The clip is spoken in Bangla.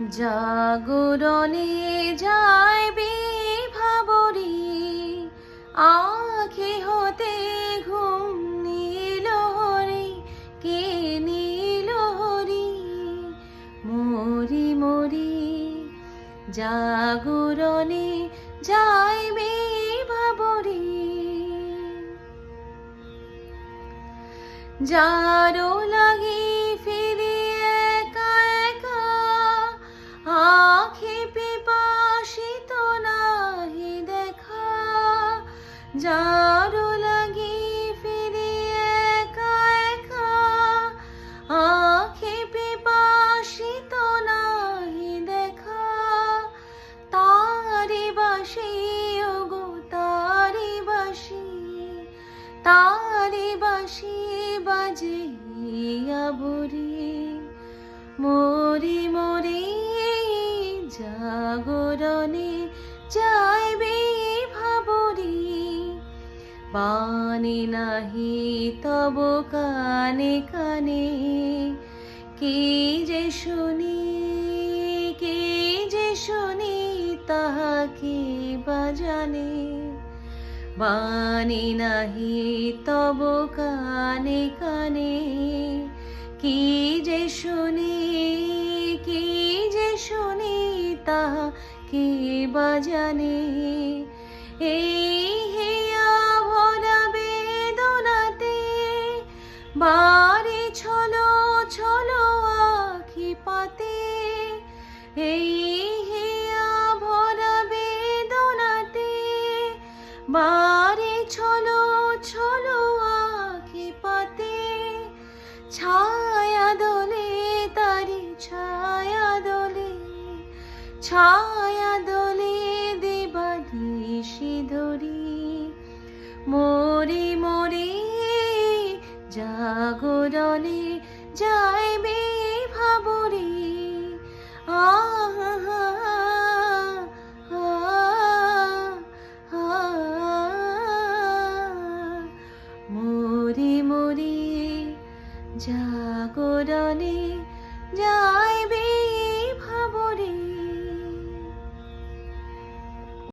জাগরণে যাইবে ভাবরি আখি হতে ঘুম নীল হরি, কে নীল হরি? মরি মরি জাগরণে যাইবে ভাবরি যারো লাগি তারি বাসি বাজে বুড়ি মরি মরি জাগরণে যাইবে ভাবরি। বাণী নাহি তব কানে কানে। কি যে শুনি, কি যে শুনি তাহাকে বাজানে বাণী নাহি, তব কানে কানে। কি যে শুনি, কি যে শুনি তাহা কে বাজানে এই হেয়া ভরা বেদনাতে বাড়ি বাড়ি ছলো ছলো আখি পাতে ছায়া দোলে, তারি ছায়া দোলে। ছায়া দোলে দেবাদিশি ধরি মরি মরি জাগরণে যাইবে ভাবরি। জাগরণে যায়